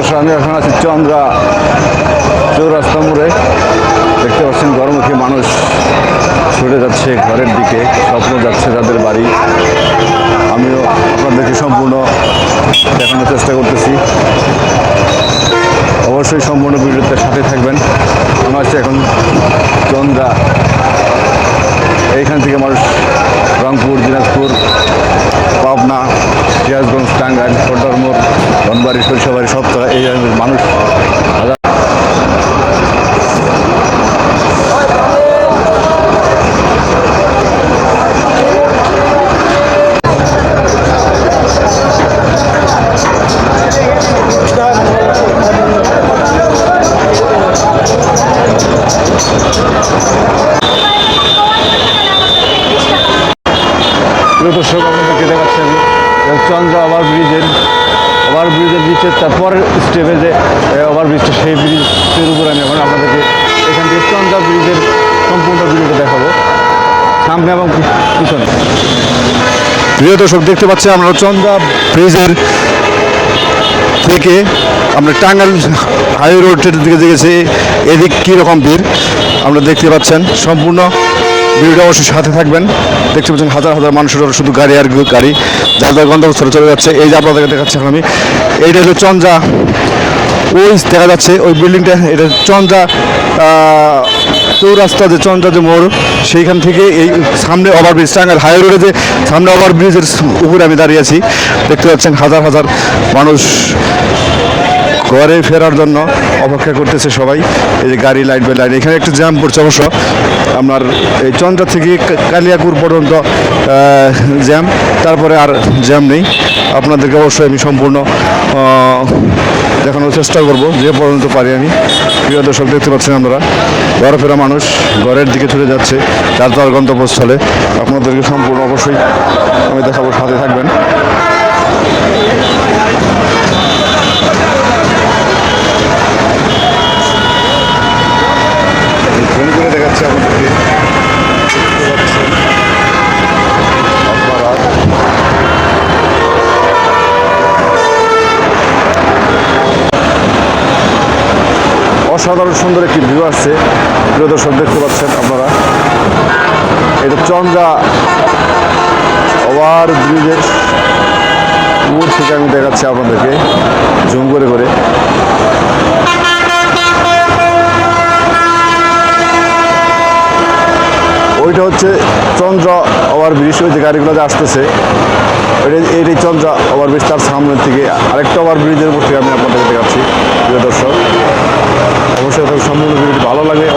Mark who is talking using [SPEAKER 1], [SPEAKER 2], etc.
[SPEAKER 1] দর্শক আমি এখন আছি চন্দ্রা চৌরাস্তা মোড়ে দেখতে পাচ্ছেন গরমুখী মানুষ ছুটে যাচ্ছে ঘরের দিকে, স্বপ্ন যাচ্ছে তাদের বাড়ি। আমিও আপনাদেরকে সম্পূর্ণ দেখানোর চেষ্টা করতেছি। অবশ্যই সম্পূর্ণ ভিডিওতে সাথে থাকবেন। আমি আছি এখন চন্দ্রা, এইখান থেকে মানুষ রংপুর, দিনাজপুর, পাবনা, সিরাজগঞ্জ, টাঙ্গাইল সর্দারমোড় ধনবাড়ি, সরিষাবাড়ি সব মানুষ। দর্শক আপনাদেরকে দেখাচ্ছি আমি চন্দ্র ওভার ব্রিজের ব্রিজের তারপরের স্টেপে যে ওভার ব্রিজটা সেই ব্রিজের উপর আমি এখন আপনাদেরকে এখান থেকে চন্দ্রা ব্রিজের সম্পূর্ণ ভিডিওটা দেখাবো। সামনে এবং পিছনে। প্রিয় দর্শক, দেখতে পাচ্ছি আমরা চন্দ্রা ব্রিজের থেকে আমরা টাঙ্গাইল হাই রোডের দিকে দেখেছি। এদিক কীরকম ভিড়? আমরা দেখতে পাচ্ছেন সম্পূর্ণ ভিড়টা অবশ্যই সাথে থাকবেন। দেখতে পাচ্ছেন হাজার হাজার মানুষের শুধু গাড়ি আর গাড়ি। যার যার গন্তব্যস্থলে চলে যাচ্ছে। এই যে আপনাদেরকে দেখাচ্ছি এখন আমি। এইটা হলো চন্দ্রা ওই দেখা যাচ্ছে ওই বিল্ডিংটা। এটা আহ, চৌরাস্তা যে চন্দ্রা যে মোড় সেইখান থেকে এই সামনে ওভারব্রিজ টাঙ্গাইল হাই রোডে যে সামনে ওভারব্রিজের উপরে আমি দাঁড়িয়ে আছি। দেখতে পাচ্ছেন হাজার হাজার মানুষ ঘরে ফেরার জন্য অপেক্ষা করতেছে সবাই। এই যে গাড়ি লাইট বাই লাইট এখানে একটু জ্যাম পড়ছে অবশ্য। আপনার এই চন্দ্রা থেকে কালিয়াকুর পর্যন্ত জ্যাম তারপরে আর জ্যাম নেই। আপনাদেরকে অবশ্যই আমি সম্পূর্ণ দেখানোর চেষ্টা করব, যে পর্যন্ত পারি আমি। প্রিয় দর্শক, দেখতে পাচ্ছেন আমরা ঘরে ফেরা মানুষ ঘরের দিকে ছুটে যাচ্ছে তার গন্তব্যস্থলে। আপনাদেরকে সম্পূর্ণ অবশ্যই আমি দেখাবো, সাথে থাকবেন এই ফোন করে দেখাচ্ছে আপনাদেরকে দেখতে পাচ্ছেন আপনারা অসাধারণ সুন্দর একটি ভিউ আসছে প্রিয় দর্শক, দেখতে পাচ্ছেন আপনারা। এটা চন্দ্রা ওভার ব্রিজের উপর থেকে আমি দেখাচ্ছি আপনাদেরকে, জুম করে করে। ওইটা হচ্ছে চন্দ্র ওভার ব্রিজ, ওই যে গাড়িগুলো যে আসতেছে এইটাই চন্দ্র ওভার ব্রিজ, তার সামনের থেকে আরেকটা ওভার ব্রিজের উপর থেকে আমি আপনাদেরকে দেখাচ্ছি, প্রিয় দর্শক। ভালো লাগে